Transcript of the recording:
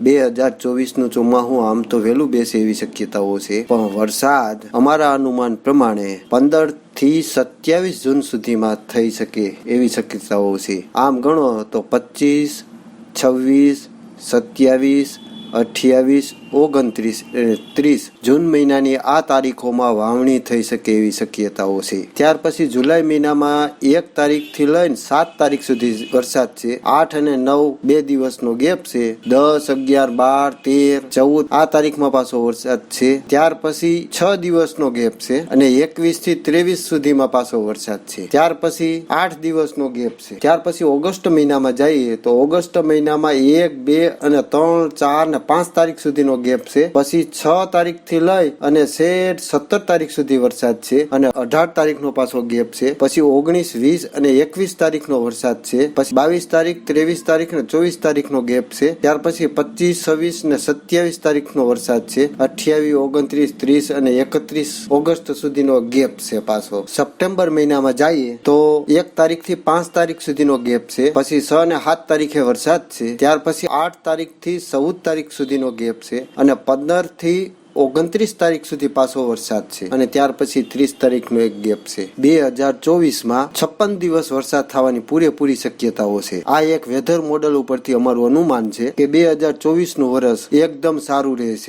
બે હજાર ચોવીસનું ચોમાહું આમ તો વહેલું બેસે એવી શક્યતાઓ છે. પણ વરસાદ અમારા અનુમાન પ્રમાણે પંદરથી સત્યાવીસ જૂન સુધીમાં થઈ શકે એવી શક્યતાઓ છે. આમ ગણો તો પચીસ, છવ્વીસ, સત્યાવીસ, અઠ્યાવીસ ઓગણત્રીસ ત્રીસ જૂન મહિનાની આ તારીખોમાં વાવણી થઈ શકે એવી શક્યતાઓ છે. ત્યાર પછી જુલાઈ મહિનામાં એક તારીખથી લઈને સાત તારીખ સુધી વરસાદ છે. આઠ અને નવ બે દિવસનો ગેપ છે. દસ, અગિયાર, બાર, તેર, ચૌદ આ તારીખમાં પાછો વરસાદ છે. ત્યાર પછી છ દિવસનો ગેપ છે અને એકવીસથી ત્રેવીસ સુધીમાં પાછો વરસાદ છે. ત્યાર પછી આઠ દિવસનો ગેપ છે. ત્યાર પછી ઓગસ્ટ મહિનામાં જઈએ તો ઓગસ્ટ મહિનામાં એક, બે અને ત્રણ, ચાર ને પાંચ તારીખ સુધીનો ગેપ છે. પછી છ તારીખથી લઈ અને શેઠ સત્તર તારીખ સુધી વરસાદ છે અને અઢાર તારીખનો પાછો ગેપ છે. પછી ઓગણીસ, વીસ અને એકવીસ તારીખનો વરસાદ છે. પછી બાવીસ તારીખ, ત્રેવીસ તારીખ ને ચોવીસ તારીખનો ગેપ છે. ત્યાર પછી પચીસ, છવ્વીસ ને સત્યાવીસ તારીખનો વરસાદ છે. અઠ્યાવીસ, ઓગણત્રીસ, ત્રીસ અને એકત્રીસ ઓગસ્ટ સુધીનો ગેપ છે પાછો. સપ્ટેમ્બર મહિનામાં જઈએ તો એક તારીખથી પાંચ તારીખ સુધીનો ગેપ છે. પછી છ અને સાત તારીખે વરસાદ છે. ત્યાર પછી આઠ તારીખથી ચૌદ તારીખ સુધીનો ગેપ છે. અને પંદરથી ઓગણત્રીસ તારીખ સુધી પાછો વરસાદ છે. અને ત્યાર પછી ત્રીસ તારીખનો એક ગેપ છે. બે હજાર ચોવીસમાં છપ્પન દિવસ વરસાદ થવાની પૂરેપૂરી શક્યતાઓ છે. આ એક વેધર મોડલ ઉપરથી અમારું અનુમાન છે કે બે હજાર ચોવીસનું વર્ષ એકદમ સારું રહેશે.